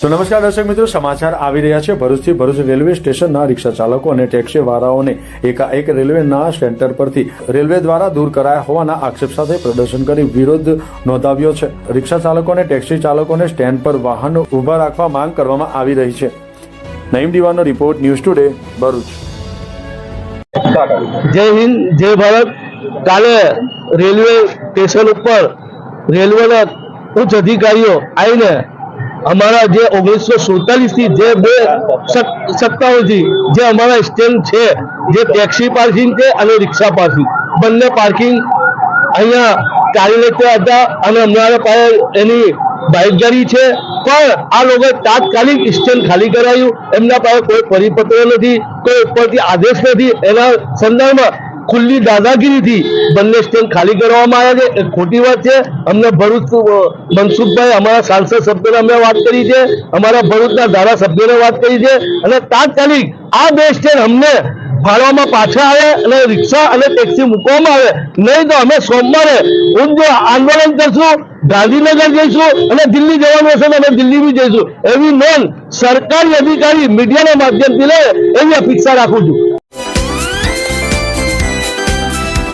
તો નમસ્કાર દર્શક મિત્રો, સમાચાર આવી રહ્યા છે. ભરૂચથી ભરૂચ રેલવે સ્ટેશનના રિક્ષા ચાલકો અને ટેક્સી વાળાઓને એકાએક રેલવેના સેન્ટર પરથી રેલવે દ્વારા દૂર કરાયા હોવાના આક્ષેપ સાથે પ્રદર્શન કરી વિરોધ નોંધાવ્યો છે. રિક્ષા ચાલકો અને ટેક્સી ચાલકોને સ્ટેન્ડ પર વાહન ઊભા રાખવા માંગ કરવામાં આવી રહી છે. નઈમ દીવાનો રિપોર્ટ, ન્યૂઝ ટુડે, ભરૂચ. જય હિન્દ, જય ભારત. કાલે રેલવે સ્ટેશન ઉપર રેલવેના ઉચ્ચ અધિકારીઓ આવીને અમારા જે ઓગણીસો સુડતાલીસથી જે બે સત્તાઓ થી જે અમારા સ્ટેન્ડ છે, જે ટેક્સી પાર્કિંગ છે અને રિક્ષા પાર્કિંગ બંને પાર્કિંગ અહીંયા ચાલી લેતા હતા અને અમારા પાસે એની બાઇકગારી છે. પણ આ લોકો તાત્કાલિક સ્ટેન્ડ ખાલી કરાયું. એમના પાસે કોઈ પરિપત્ર નથી, કોઈ ઉપરથી આદેશ નથી. એના સંદર્ભમાં ખુલ્લી દાદાગીરીથી બંને સ્ટેન્ડ ખાલી કરવામાં આવ્યા છે. એ ખોટી વાત છે. અમને ભરૂચ મનસુખભાઈ અમારા સાંસદ સભ્યોને અમે વાત કરી છે. અમારા ભરૂચના ધારાસભ્યોને વાત કરી છે. અને તાત્કાલિક આ બે સ્ટેન્ડ અમને ફાળવામાં પાછા આવે અને રિક્ષા અને ટેક્સી મૂકવામાં આવે. નહીં તો અમે સોમવારે ઉગ્ર આંદોલન કરશું, ગાંધીનગર જઈશું અને દિલ્હી જવાનું હશે અમે દિલ્હી બી જઈશું. એવી નોંધ સરકારી અધિકારી મીડિયાના માધ્યમથી લે એવી અપેક્ષા રાખું છું.